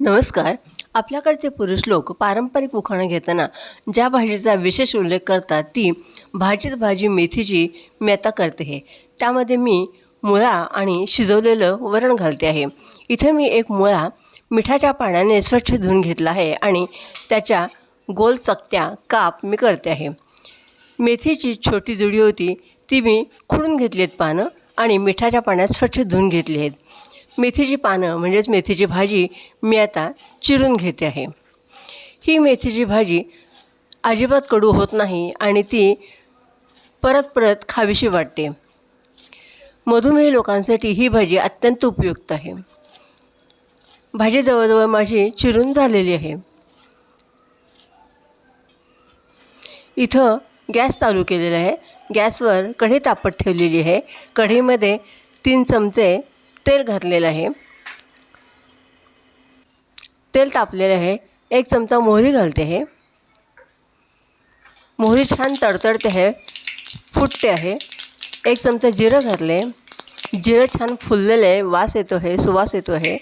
नमस्कार. आपल्याकडचे पुरुष लोक पारंपरिक उखाणं घेताना ज्या भाजीचा विशेष उल्लेख करतात ती भाजीत भाजी मेथीची मी आता करते आहे त्यामध्ये मी मुळा आणि शिजवलेलं वरण घालते आहे. इथे मी एक मुळा मिठाच्या पाण्याने स्वच्छ धुवून घेतला आहे आणि त्याच्या गोल चकत्या काप मी करते आहे. मेथीची छोटी जुडी होती ती मी खुडून घेतली आहेत पानं आणि मिठाच्या पाण्यात स्वच्छ धुवून घेतली आहेत. मेथीची पानं म्हणजेच मेथीची भाजी मी आता चिरून घेते आहे. ही मेथीची भाजी अजिबात कडू होत नाही आणि ती परत परत खावीशी वाटते. मधुमेह लोकांसाठी ही भाजी अत्यंत उपयुक्त आहे. भाजी जवळजवळ माझी चिरून झालेली आहे. इथं गॅस चालू केलेला आहे. गॅसवर कढी तापत ठेवलेली आहे. कढईमध्ये तीन चमचे तेल घातलेलं आहे. तेल तापलेलं आहे. एक चमचा मोहरी घालते आहे मोहरी छान तडतडते आहे फुटते आहे. एक चमचा जिरं घातले. जिरं छान फुललेलं. आहे वास येतो आहे सुवास येतो आहे.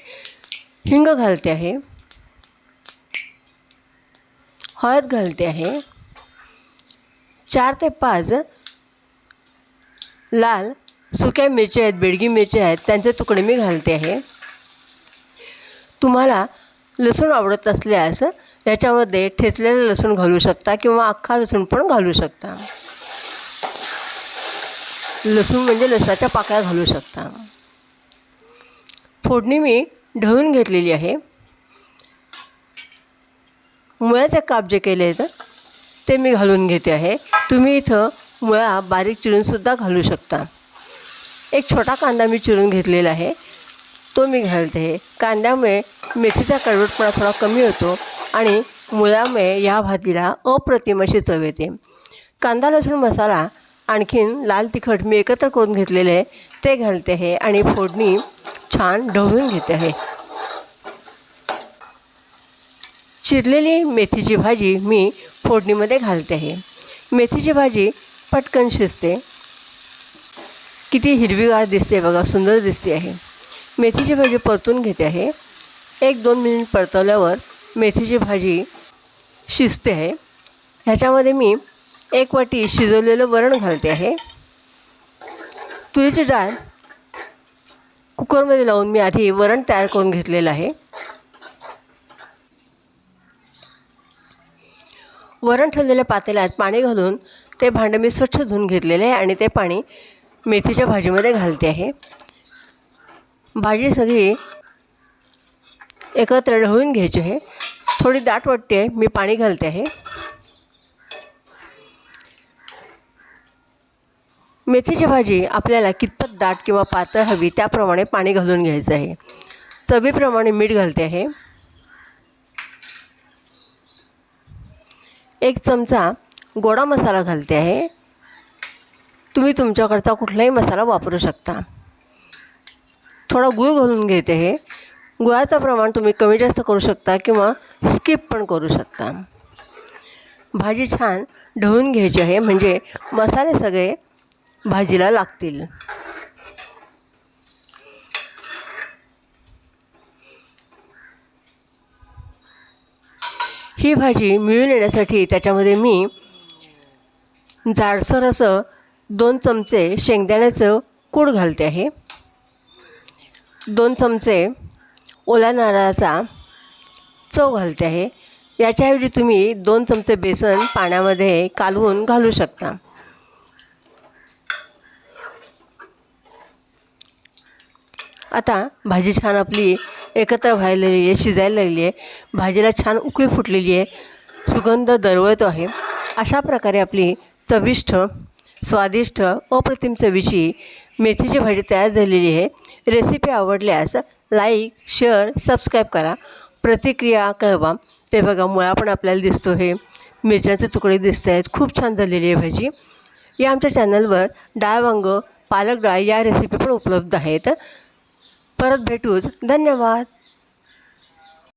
हिंग घालते आहे. हळद घालते आहे. चार ते पाच लाल सुक्या मिरच्या आहेत बेडगी मिरच्या आहेत त्यांचे तुकडे मी घालते आहे. तुम्हाला लसूण आवडत असल्यास याच्यामध्ये ठेचलेलं लसूण घालू शकता किंवा अख्खा लसूण पण घालू शकता. लसूण म्हणजे लसणाच्या पाकळ्या घालू शकता. फोडणी मी ढवून घेतलेली आहे. मुळ्याचे काप जे केले आहेत ते मी घालून घेते आहे. तुम्ही इथं मुळा बारीक चिरूनसुद्धा घालू शकता. एक छोटा कांदा मी चिरून घेतलेला आहे. तो मी घालते. आहे कांद्यामुळे मेथीचा कडवटपणा थोडा कमी होतो आणि मुळामुळे या भाजीला अप्रतिम अशी चव येते. कांदा लसूण मसाला आणखीन लाल तिखट मी एकत्र करून घेतलेले आहे. ते घालते आहे आणि फोडणी छान ढवळून घेते आहे. चिरलेली मेथीची भाजी मी फोडणीमध्ये घालते आहे. मेथीची भाजी पटकन शिजते. किती हिरवीगार दिसते बघा सुंदर दिसते आहे. मेथीची भाजी परतून घेते आहे. एक दोन मिनिट परतवल्यावर मेथीची भाजी शिजते आहे. ह्याच्यामध्ये मी एक वाटी शिजवलेलं वरण घालते आहे. तुरीची डाळ कुकरमध्ये लावून मी आधी वरण तयार करून घेतलेलं आहे. वरण ठेवलेल्या पातेल्यात पाणी घालून ते भांडं मी स्वच्छ धुवून घेतलेले आहे आणि ते पाणी मेथीच्या भाजीमध्ये घालते आहे. भाजी सगळी एकत्र ढवळून घ्यायची आहे. थोडी दाट वाटते आहे. मी पाणी घालते आहे. मेथीची भाजी आपल्याला कितपत दाट किंवा पातळ हवी त्याप्रमाणे पाणी घालून घ्यायचं आहे. चवीप्रमाणे मीठ घालते आहे. एक चमचा गोडा मसाला घालते आहे. तुम्ही तुमच्याकडचा कुठलाही मसाला वापरू शकता. थोडा गुळ घालून घेते आहे गुळाचं प्रमाण तुम्ही कमी जास्त करू शकता किंवा स्किप पण करू शकता. भाजी छान ढवून घ्यायची आहे म्हणजे मसाले सगळे भाजीला लागतील. ही भाजी मिळून येण्यासाठी त्याच्यामध्ये मी जाडसर असं दोन चमचे शेंगदाण्याचं कूड घालते आहे. दोन चमचे ओला नारळाचा चव घालते आहे. याच्याऐवजी तुम्ही दोन चमचे बेसन पाण्यामध्ये कालवून घालू शकता. आता भाजी छान आपली एकत्र व्हायलेली आहे शिजायला लागली आहे. भाजीला छान उकळी फुटलेली आहे. सुगंध दरवळतो आहे. अशा प्रकारे आपली चविष्ट स्वादिष्ट अप्रतिम चवीची मेथीची भाजी तयार झालेली आहे. रेसिपी आवडल्यास लाईक शेअर सबस्क्राईब करा. प्रतिक्रिया कळवा. ते बघा मुळा पण आपल्याला दिसतो आहे. मिरच्यांचे तुकडे दिसत आहेत. खूप छान झालेली आहे भाजी. या आमच्या चॅनलवर डाळ वांग पालक डाळ या रेसिपी पण उपलब्ध आहेत. परत भेटूच. धन्यवाद.